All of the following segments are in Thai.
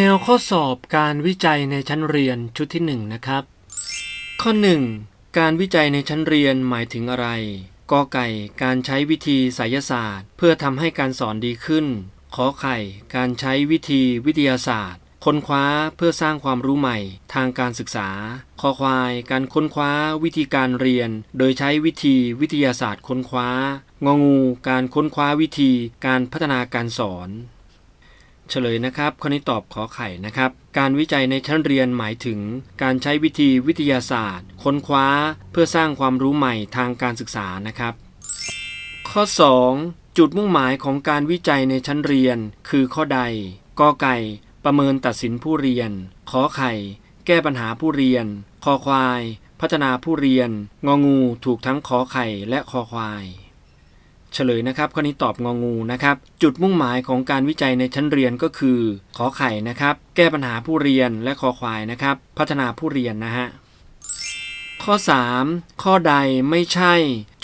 แนวข้อสอบการวิจัยในชั้นเรียนชุดที่1นะครับ ข้อ 1 การวิจัยในชั้นเรียนหมายถึงอะไรกอไก่ การใช้วิธีไสยศาสตร์ เพื่อทำให้การสอนดีขึ้น ขอไข่ การใช้วิธีวิทยาศาสตร์ ค้นคว้าเพื่อสร้างความรู้ใหม่ ทางการศึกษา คอควาย การค้นคว้าวิธีการเรียน โดยใช้วิธีวิทยาศาสตร์ค้นคว้างองู การค้นคว้าวิธี การพัฒนาการสอน เฉลยนะครับข้อนี้ตอบขอไข่นะครับ การวิจัยในชั้นเรียนหมายถึง การใช้วิธีวิทยาศาสตร์ ค้นคว้าเพื่อสร้างความรู้ใหม่ทางการศึกษานะครับ ข้อ 2 จุดมุ่งหมายของการวิจัยในชั้นเรียน คือข้อใดกอไก่ ประเมินตัดสินผู้เรียน ขอไข่ แก้ปัญหาผู้เรียน คอควาย พัฒนาผู้เรียน งองูถูกทั้งขอไข่และคอควาย เฉลยนะครับข้อนี้ตอบงองูนะครับ จุดมุ่งหมายของการวิจัยในชั้นเรียนก็คือ ขอไข่นะครับ แก้ปัญหาผู้เรียนและคอควายนะครับ พัฒนาผู้เรียนนะฮะข้อ 3 ข้อใดไม่ใช่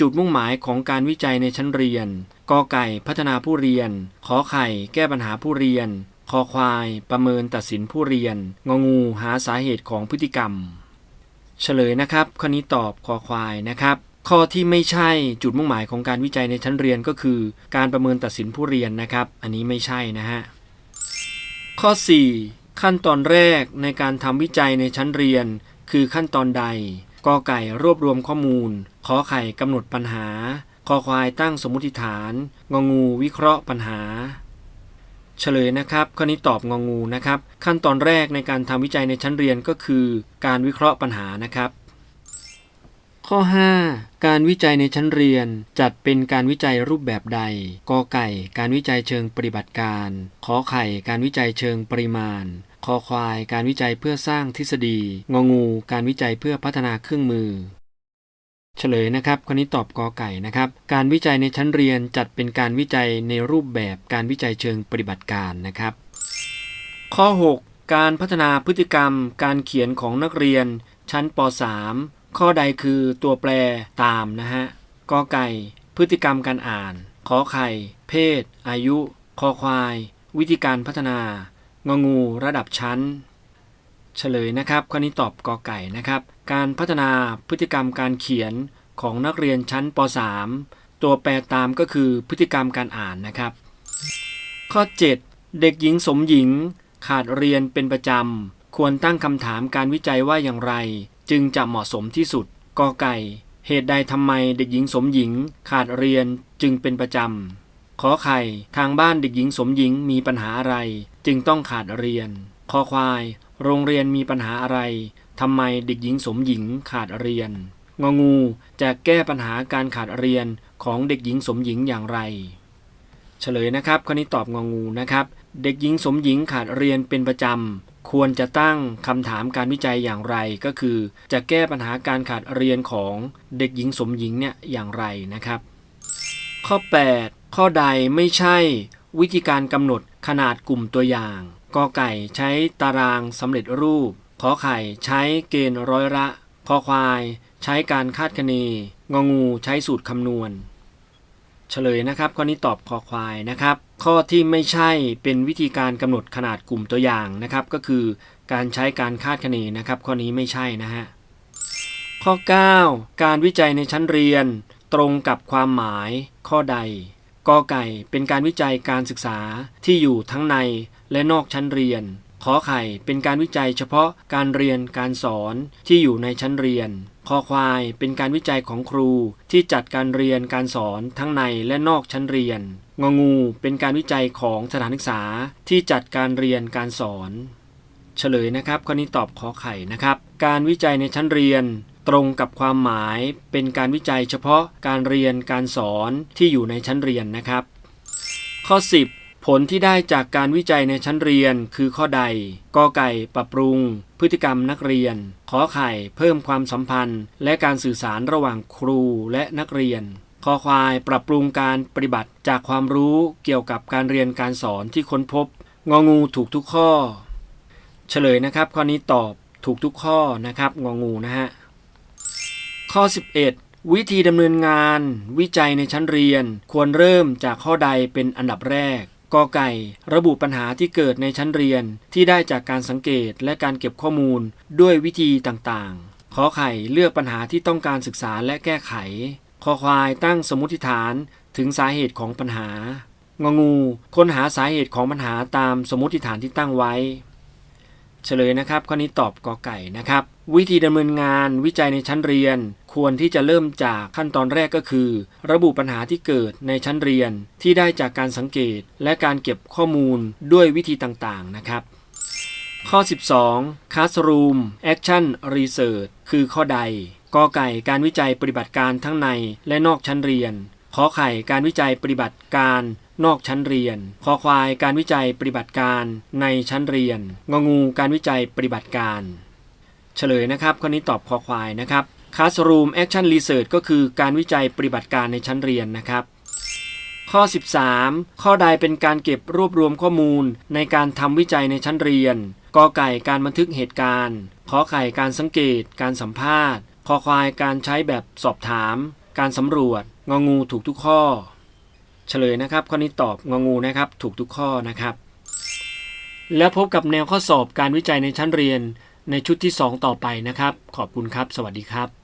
จุดมุ่งหมายของการวิจัยในชั้นเรียนกอไก่พัฒนาผู้เรียน ขอไข่ แก้ปัญหาผู้เรียน คอควาย ประเมินตัดสินผู้เรียน งองูหาสาเหตุของพฤติกรรม เฉลยนะครับข้อนี้ตอบคอควายนะครับ ข้อที่ไม่ใช่จุดมุ่งหมายของการวิจัยในชั้นเรียนก็คือ การประเมินตัดสินผู้เรียนนะครับ อันนี้ไม่ใช่นะฮะ ข้อ 4 ขั้นตอนแรกในการทำวิจัยในชั้นเรียน คือขั้นตอนใดกอไก่รวบรวมข้อมูลขอไข่กำหนดปัญหาคอควายตั้งสมมติฐาน งองูวิเคราะห์ปัญหา เฉลยนะครับข้อนี้ตอบงองูนะครับ ขั้นตอนแรกในการทำวิจัยในชั้นเรียนก็คือ การวิเคราะห์ปัญหานะครับ ข้อ 5 การวิจัยในชั้นเรียน จัดเป็นการวิจัยรูปแบบใดกอไก่ การวิจัยเชิงปฏิบัติการขอไข่ การวิจัยเชิงปริมาณคอควาย การวิจัยเพื่อสร้างทฤษฎี งองู การวิจัยเพื่อพัฒนาเครื่องมือเฉลยนะครับข้อนี้ตอบกอไก่นะครับ การวิจัยในชั้นเรียนจัดเป็นการวิจัยในรูปแบบการวิจัยเชิงปฏิบัติการนะครับ ข้อ 6 การพัฒนาพฤติกรรม การเขียนของนักเรียน ชั้นป .3 ข้อใดคือตัวแปรตามนะฮะกอไก่ พฤติกรรมการอ่าน ขอไข่ เพศ อายุ คอควาย วิธีการพัฒนางองูระดับชั้น เฉลยนะครับข้อนี้ตอบกอไก่นะครับ การพัฒนาพฤติกรรมการเขียนของนักเรียนชั้นป .3 ตัวแปรตามก็คือพฤติกรรมการอ่านนะครับ ข้อ 7 เด็กหญิงสมหญิง ขาดเรียนเป็นประจำ ควรตั้งคำถามการวิจัยว่าอย่างไร จึงจะเหมาะสมที่สุดกอไก่ เหตุใดทำไมเด็กหญิงสมหญิงขาดเรียนจึงเป็นประจำขอไข่ทางบ้านเด็กหญิงสมหญิงมีปัญหาอะไร จึงต้องขาดเรียนคอควาย โรงเรียนมีปัญหาอะไรทำไมเด็กหญิงสมหญิงขาดเรียนงองูจะแก้ปัญหาการขาดเรียนของเด็กหญิงสมหญิงอย่างไร เฉลยนะครับข้อนี้ตอบงองูนะครับ เด็กหญิงสมหญิงขาดเรียนเป็นประจำ ควรจะตั้งคำถามการวิจัยอย่างไรก็คือ จะแก้ปัญหาการขาดเรียนของเด็กหญิงสมหญิงเนี่ยอย่างไรนะครับ ข้อ 8 ข้อใดไม่ใช่วิธีการกำหนดขนาดกลุ่มตัวอย่างกอไก่ใช้ตารางสำเร็จรูปขอไข่ใช้เกณฑ์ร้อยละคอควาย ใช้การคาดคะเนงองูใช้สูตรคำนวณ เฉลยนะครับ ข้อนี้ตอบคอควายนะครับ ข้อที่ไม่ใช่เป็นวิธีการกำหนดขนาดกลุ่มตัวอย่างนะครับ ก็คือการใช้การคาดคะเนนะครับ ข้อนี้ไม่ใช่นะฮะข้อ 9 การวิจัยในชั้นเรียน ตรงกับความหมาย ข้อใดกอไก่เป็นการวิจัยการศึกษาที่อยู่ทั้งในและนอกชั้นเรียน ขอไข่เป็นการวิจัยเฉพาะการเรียนการสอนที่อยู่ในชั้นเรียนคอควายเป็นการวิจัยของครูที่จัดการเรียนการสอนทั้งในและนอกชั้นเรียน งองูเป็นการวิจัยของสถานศึกษาที่จัดการเรียนการสอน เฉลยนะครับข้อนี้ตอบขอไข่นะครับ การวิจัยในชั้นเรียน ตรงกับความหมายเป็นการวิจัยเฉพาะการเรียนการสอนที่อยู่ในชั้นเรียนนะครับ ข้อ 10 ผลที่ได้จากการวิจัยในชั้นเรียนคือข้อใดกอไก่ปรับปรุง พฤติกรรมนักเรียน ขอไข่เพิ่มความสัมพันธ์ และการสื่อสารระหว่างครูและนักเรียนคอควายปรับปรุงการปฏิบัติจากความรู้เกี่ยวกับการเรียนการสอนที่ค้นพบ งองูถูกทุกข้อ เฉลยนะครับ ข้อนี้ตอบถูกทุกข้อนะครับ งองูนะฮะข้อ 11 วิธีดำเนินงาน วิจัยในชั้นเรียน ควรเริ่มจากข้อใดเป็นอันดับแรก กอไก่ ระบุปัญหาที่เกิดในชั้นเรียนที่ได้จากการสังเกตและการเก็บข้อมูลด้วยวิธีต่างๆ ขอไข่เลือกปัญหาที่ต้องการศึกษาและแก้ไข คอควายตั้งสมมติฐานถึงสาเหตุของปัญหางองู ค้นหาสาเหตุของปัญหาตามสมมติฐานที่ตั้งไว้ เฉลยนะครับข้อนี้ตอบกอไก่นะครับ วิธีดำเนินงานวิจัยในชั้นเรียน ควรที่จะเริ่มจากขั้นตอนแรกก็คือ ระบุปัญหาที่เกิดในชั้นเรียน ที่ได้จากการสังเกต และการเก็บข้อมูลด้วยวิธีต่างๆนะครับ ข้อ 12 Classroom Action Research คือข้อใดกอไก่การวิจัยปฏิบัติการทั้งในและนอกชั้นเรียนขอไข่การวิจัยปฏิบัติการ นอกชั้นเรียน คอควายการวิจัยปฏิบัติการในชั้นเรียน งองูการวิจัยปฏิบัติการ เฉลยนะครับข้อนี้ตอบคอควายนะครับ Classroom Action Research ก็คือการวิจัยปฏิบัติการในชั้นเรียนนะครับ ข้อ 13 ข้อใดเป็นการเก็บรวบรวมข้อมูล ในการทำวิจัยในชั้นเรียนกอไก่การบันทึกเหตุการณ์ขอไข่การสังเกต การสัมภาษณ์คอควายการใช้แบบสอบถาม การสำรวจ งองูถูกทุกข้อ เฉลยนะครับ ข้อนี้ตอบงองูนะครับ ถูกทุกข้อนะครับ แล้วพบกับแนวข้อสอบการวิจัยในชั้นเรียนในชุดที่ 2 ต่อไปนะครับ ขอบคุณครับ สวัสดีครับ